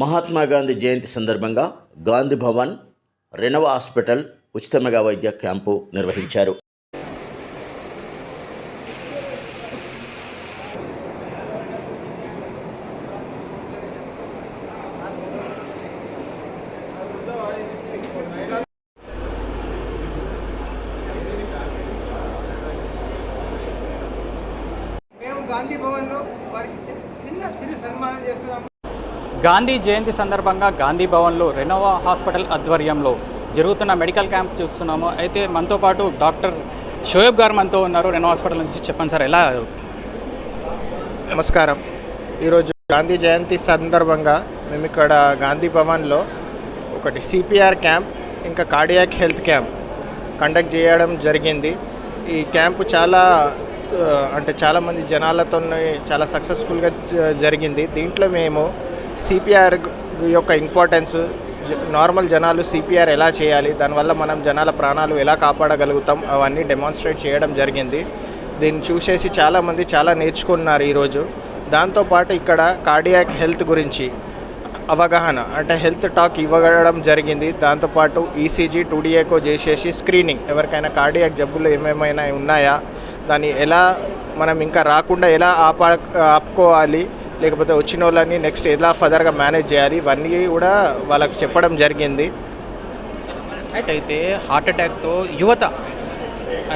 మహాత్మా గాంధీ జయంతి సందర్భంగా గాంధీ భవన్ రెనవ హాస్పిటల్ ఉచిత మెగా వైద్య క్యాంపు నిర్వహించారు. మేము గాంధీ భవన్లో వారికి చిన్న చిరు సన్మానం చేస్తున్నాము గాంధీ జయంతి సందర్భంగా గాంధీ భవన్లో రెనోవా హాస్పిటల్ ఆధ్వర్యంలో జరుగుతున్న మెడికల్ క్యాంప్ చూస్తున్నాము. అయితే మనతో పాటు డాక్టర్ షోయబ్ గారు మనతో ఉన్నారు. రెనో హాస్పిటల్ నుంచి చెప్పండి సార్ ఎలా? నమస్కారం. ఈరోజు గాంధీ జయంతి సందర్భంగా మేము ఇక్కడ గాంధీ భవన్లో ఒకటి సిపిఆర్ క్యాంప్ ఇంకా కార్డియాక్ హెల్త్ క్యాంప్ కండక్ట్ చేయడం జరిగింది. ఈ క్యాంపు చాలా అంటే చాలామంది జనాలతో చాలా సక్సెస్ఫుల్గా జరిగింది. దీంట్లో మేము సిపిఆర్ యొక్క ఇంపార్టెన్స్ నార్మల్ జనాలు సిపిఆర్ ఎలా చేయాలి దానివల్ల మనం జనాల ప్రాణాలు ఎలా కాపాడగలుగుతాం అవన్నీ డెమాన్స్ట్రేట్ చేయడం జరిగింది. దీన్ని చూసేసి చాలామంది చాలా నేర్చుకున్నారు ఈరోజు. దాంతోపాటు ఇక్కడ కార్డియాక్ హెల్త్ గురించి అవగాహన అంటే హెల్త్ టాక్ ఇవ్వడం జరిగింది. దాంతోపాటు ఈసీజీ టూడీఏకో చేసేసి స్క్రీనింగ్ ఎవరికైనా కార్డియాక్ జబ్బులు ఏమేమైనా ఉన్నాయా దాన్ని ఎలా మనం ఇంకా రాకుండా ఎలా ఆపా ఆపుకోవాలి లేకపోతే వచ్చిన వాళ్ళని నెక్స్ట్ ఎలా ఫర్దర్గా మేనేజ్ చేయాలి ఇవన్నీ కూడా వాళ్ళకి చెప్పడం జరిగింది. అయితే హార్ట్ అటాక్తో యువత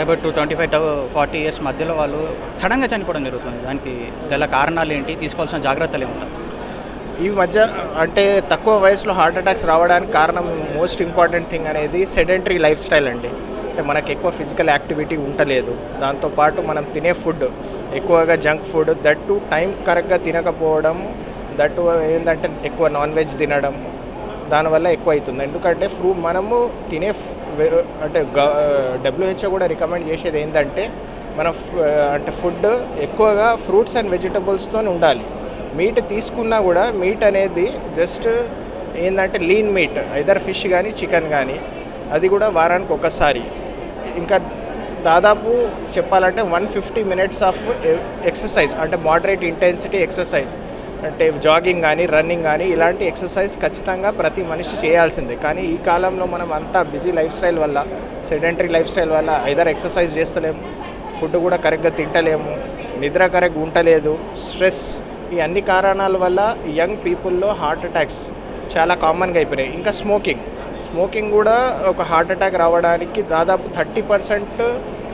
about two twenty five to forty years మధ్యలో వాళ్ళు సడన్గా చనిపోవడం జరుగుతుంది. దానికి గల కారణాలు ఏంటి? తీసుకోవాల్సిన జాగ్రత్తలు ఏముంటాయి? ఈ మధ్య అంటే తక్కువ వయసులో హార్ట్ అటాక్స్ రావడానికి కారణం మోస్ట్ ఇంపార్టెంట్ థింగ్ అనేది సెడెంటరీ లైఫ్ స్టైల్ అండి. అంటే మనకు ఎక్కువ ఫిజికల్ యాక్టివిటీ ఉండలేదు. దాంతోపాటు మనం తినే ఫుడ్ ఎక్కువగా జంక్ ఫుడ్ దట్టు టైం కరెక్ట్గా తినకపోవడం దట్ ఏంటంటే ఎక్కువ నాన్ వెజ్ తినడం దానివల్ల ఎక్కువ అవుతుంది. ఎందుకంటే ఫ్రూ మనము తినే అంటే డబ్ల్యూహెచ్ఓ కూడా రికమెండ్ చేసేది ఏంటంటే మన అంటే ఫుడ్ ఎక్కువగా ఫ్రూట్స్ అండ్ వెజిటబుల్స్తో ఉండాలి. మీట్ తీసుకున్నా కూడా మీట్ అనేది జస్ట్ ఏంటంటే లీన్ మీట్ ఐదర్ ఫిష్ కానీ చికెన్ కానీ అది కూడా వారానికి ఒకసారి. ఇంకా దాదాపు చెప్పాలంటే one fifty minutes of exercise అంటే మోడరేట్ ఇంటెన్సిటీ ఎక్సర్సైజ్ అంటే జాగింగ్ కానీ రన్నింగ్ కానీ ఇలాంటి ఎక్సర్సైజ్ ఖచ్చితంగా ప్రతి మనిషి చేయాల్సిందే. కానీ ఈ కాలంలో మనం అంతా బిజీ లైఫ్ స్టైల్ వల్ల సెడెంటరీ లైఫ్ స్టైల్ వల్ల ఐదర్ ఎక్సర్సైజ్ చేస్తలేము ఫుడ్ కూడా కరెక్ట్గా తింటలేము నిద్ర కరెక్ట్ ఉండలేదు స్ట్రెస్ ఈ అన్ని కారణాల వల్ల యంగ్ పీపుల్లో హార్ట్ అటాక్స్ చాలా కామన్గా అయిపోయినాయి. ఇంకా స్మోకింగ్ స్మోకింగ్ కూడా ఒక హార్ట్ అటాక్ రావడానికి దాదాపు థర్టీ పర్సెంట్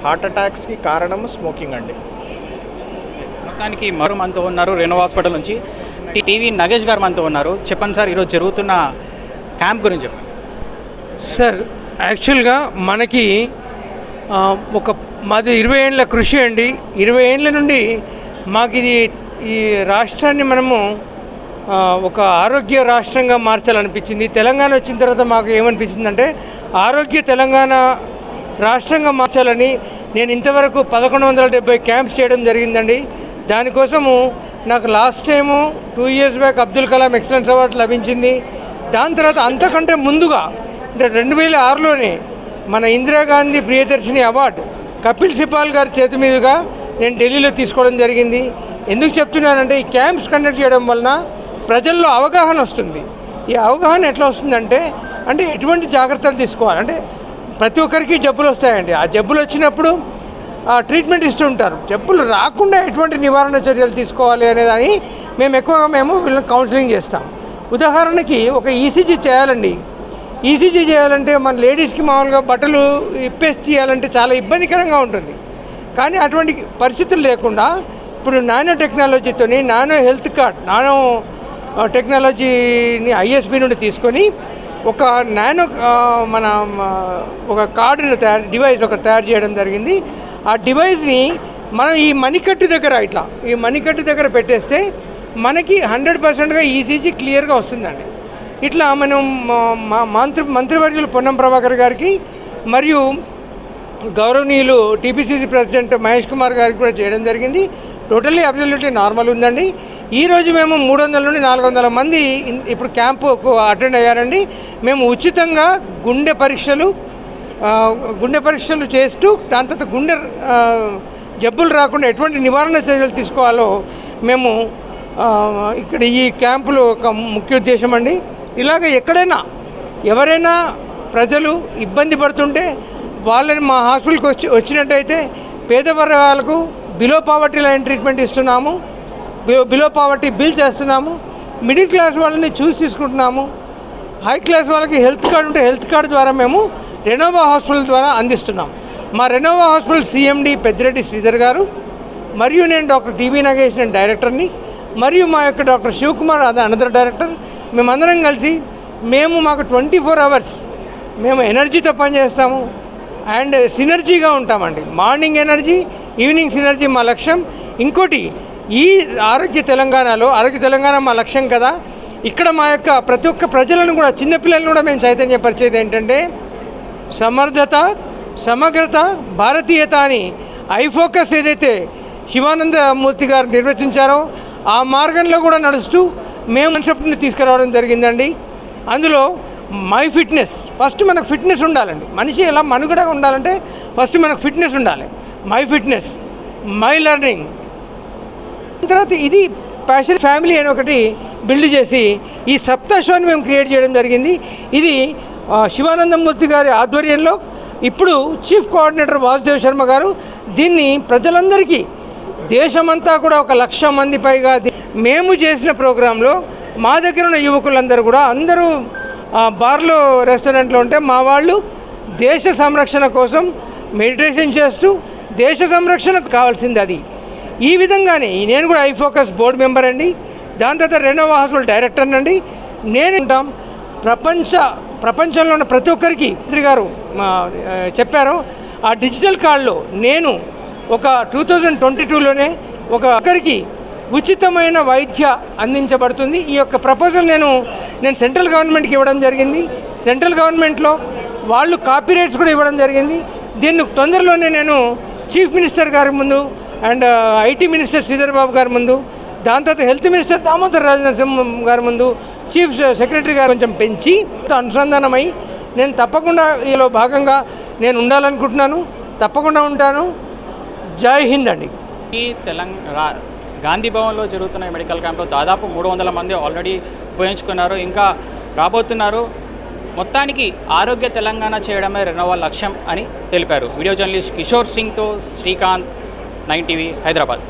హార్ట్ అటాక్స్కి కారణం స్మోకింగ్ అండి. మొత్తానికి మరో మనతో ఉన్నారు రెనో హాస్పిటల్ నుంచి టీవీ నగేష్ గారు మనతో ఉన్నారు. చెప్పండి సార్ ఈరోజు జరుగుతున్న క్యాంప్ గురించి చెప్పండి. సార్ యాక్చువల్గా మనకి ఆ, ఒక మాది ఇరవై ఏళ్ళ కృషి అండి. ఇరవై ఏళ్ళ నుండి మాకు ఇది ఈ రాష్ట్రాన్ని మనము ఒక ఆరోగ్య రాష్ట్రంగా మార్చాలనిపించింది. తెలంగాణ వచ్చిన తర్వాత మాకు ఏమనిపించిందంటే ఆరోగ్య తెలంగాణ రాష్ట్రంగా మార్చాలని నేను ఇంతవరకు పదకొండు వందల డెబ్బై క్యాంప్స్ చేయడం జరిగిందండి. దానికోసము నాకు last time two years back Abdul Kalam excellence award లభించింది. దాని తర్వాత అంతకంటే ముందుగా అంటే రెండు వేల ఆరులోనే మన ఇందిరాగాంధీ ప్రియదర్శిని అవార్డు కపిల్ సిపాల్ గారి చేతి మీదుగా నేను ఢిల్లీలో తీసుకోవడం జరిగింది. ఎందుకు చెప్తున్నానంటే ఈ క్యాంప్స్ కండక్ట్ చేయడం వలన ప్రజల్లో అవగాహన వస్తుంది. ఈ అవగాహన ఎట్లా వస్తుందంటే అంటే ఎటువంటి జాగ్రత్తలు తీసుకోవాలి? అంటే ప్రతి ఒక్కరికి జబ్బులు వస్తాయండి. ఆ జబ్బులు వచ్చినప్పుడు ఆ, ట్రీట్మెంట్ ఇస్తుంటారు జబ్బులు రాకుండా ఎటువంటి నివారణ చర్యలు తీసుకోవాలి అనేదాన్ని మేము ఎక్కువగా మేము వీళ్ళని కౌన్సిలింగ్ చేస్తాం. ఉదాహరణకి ఒక ఈసీజీ చేయాలండి. ఈసీజీ చేయాలంటే మన లేడీస్కి మామూలుగా బట్టలు ఇప్పేసి చేయాలంటే చాలా ఇబ్బందికరంగా ఉంటుంది. కానీ అటువంటి పరిస్థితులు లేకుండా ఇప్పుడు నానో టెక్నాలజీతోని నానో హెల్త్ కార్డ్ నానో టెక్నాలజీని ఐఎస్బి నుండి తీసుకొని ఒక నానో మన ఒక కార్డును తయారు డివైస్ ఒకటి తయారు చేయడం జరిగింది. ఆ డివైస్ని మనం ఈ మణికట్టు దగ్గర ఇట్లా ఈ మణికట్టు దగ్గర పెట్టేస్తే మనకి హండ్రెడ్ పర్సెంట్గా ఈసీజీ క్లియర్గా వస్తుందండి. ఇట్లా మనం మా- మా మంత్రి మంత్రివర్యులు పొన్నం ప్రభాకర్ గారికి మరియు గౌరవనీయులు టీపీసీసీ ప్రెసిడెంట్ మహేష్ కుమార్ గారికి కూడా చేయడం జరిగింది. టోటల్లీ అబ్జల్యూట్లీ నార్మల్ ఉందండి. ఈ రోజు మేము మూడు వందల నుండి నాలుగు వందల మంది ఇప్పుడు క్యాంపుకు అటెండ్ అయ్యారండి. మేము ఉచితంగా గుండె పరీక్షలు గుండె పరీక్షలు చేస్తూ దాని తర్వాత గుండె జబ్బులు రాకుండా ఎటువంటి నివారణ చర్యలు తీసుకోవాలో మేము ఇక్కడ ఈ క్యాంపులు ఒక ముఖ్య ఉద్దేశం అండి. ఇలాగ ఎక్కడైనా ఎవరైనా ప్రజలు ఇబ్బంది పడుతుంటే వాళ్ళని మా హాస్పిటల్కి వచ్చి వచ్చినట్టయితే పేద వర్గాలకు బిలో పావర్టీ లైన్ ట్రీట్మెంట్ ఇస్తున్నాము. బిలో పావర్టీ బిల్ చేస్తున్నాము. మిడిల్ క్లాస్ వాళ్ళని చూసి తీసుకుంటున్నాము. హై క్లాస్ వాళ్ళకి హెల్త్ కార్డు ఉంటే హెల్త్ కార్డు ద్వారా మేము రెనోవా హాస్పిటల్ ద్వారా అందిస్తున్నాం. మా Renova hospital CMD Peddireddy Sridhar గారు మరియు నేను డాక్టర్ టీవీ నాగేష్ నేను డైరెక్టర్ని మరియు మా యొక్క డాక్టర్ శివకుమార్ అదే అనదర్ డైరెక్టర్ మేమందరం కలిసి మేము మాకు ట్వంటీ ఫోర్ అవర్స్ మేము ఎనర్జీతో పనిచేస్తాము అండ్ సినర్జీగా ఉంటామండి. మార్నింగ్ ఎనర్జీ ఈవినింగ్ సినర్జీ మా లక్ష్యం. ఇంకోటి ఈ ఆరోగ్య తెలంగాణలో ఆరోగ్య తెలంగాణ మా లక్ష్యం కదా. ఇక్కడ మా యొక్క ప్రతి ఒక్క ప్రజలను కూడా చిన్నపిల్లలను కూడా మేము చైతన్యపరిచేది ఏంటంటే సమర్థత సమగ్రత భారతీయత అని ఐ ఫోకస్ ఏదైతే శివానంద మూర్తి గారు నిర్వచించారో ఆ మార్గంలో కూడా నడుస్తూ మేము కన్సెప్ట్ని తీసుకురావడం జరిగిందండి. అందులో మై ఫిట్నెస్ ఫస్ట్ మనకు ఫిట్నెస్ ఉండాలండి. మనిషి ఎలా మనుగడ ఉండాలంటే ఫస్ట్ మనకు ఫిట్నెస్ ఉండాలి. మై ఫిట్నెస్ మై లెర్నింగ్ తర్వాత ఇది ప్యాషన్ ఫ్యామిలీ అని ఒకటి బిల్డ్ చేసి ఈ సప్త షోని మేము క్రియేట్ చేయడం జరిగింది. ఇది శివానందమూర్తి గారి ఆధ్వర్యంలో ఇప్పుడు చీఫ్ కోఆర్డినేటర్ వాసుదేవ్ శర్మ గారు దీన్ని ప్రజలందరికీ దేశమంతా కూడా ఒక లక్ష మంది పైగా మేము చేసిన ప్రోగ్రాంలో మా దగ్గర ఉన్న యువకులందరూ కూడా అందరూ బార్లో రెస్టారెంట్లో ఉంటే మా వాళ్ళు దేశ సంరక్షణ కోసం మెడిటేషన్ చేస్తూ దేశ సంరక్షణకు కావాల్సింది అది. ఈ విధంగానే నేను కూడా ఐ ఫోకస్ బోర్డు మెంబర్ అండి. దాని తర్వాత రెనోవా హాస్పిటల్ డైరెక్టర్ అండి. నేను ఉంటాం. ప్రపంచ ప్రపంచంలో ఉన్న ప్రతి ఒక్కరికి మంత్రి గారు మా, చెప్పారు. ఆ డిజిటల్ కార్డులో నేను ఒక టూ థౌజండ్ ట్వంటీ టూలోనే ఒక ఒక్కరికి ఉచితమైన వైద్య అందించబడుతుంది. ఈ యొక్క ప్రపోజల్ నేను నేను సెంట్రల్ గవర్నమెంట్కి ఇవ్వడం జరిగింది. సెంట్రల్ గవర్నమెంట్లో వాళ్ళు కాపీ రైట్స్ కూడా ఇవ్వడం జరిగింది. దీన్ని తొందరలోనే నేను చీఫ్ మినిస్టర్ గారి ముందు and IT minister Sridhar Babu garu ముందు దాని తర్వాత హెల్త్ మినిస్టర్ దామోదర్ రాజనరసింహం గారి ముందు చీఫ్ సెక్రటరీ గారు కొంచెం పెంచి అనుసంధానమై నేను తప్పకుండా ఈలో భాగంగా నేను ఉండాలనుకుంటున్నాను తప్పకుండా ఉంటాను. జై హింద్ అండి. ఈ తెలంగాణ గాంధీ భవన్లో జరుగుతున్న మెడికల్ క్యాంప్లో దాదాపు మూడు వందల మంది ఆల్రెడీ ఉపయోగించుకున్నారు ఇంకా రాబోతున్నారు. మొత్తానికి ఆరోగ్య తెలంగాణ చేయడమే రెనోవా లక్ష్యం అని తెలిపారు. వీడియో జర్నలిస్ట్ కిషోర్ సింగ్తో శ్రీకాంత్ నైన్ టీవీ హైదరాబాద్.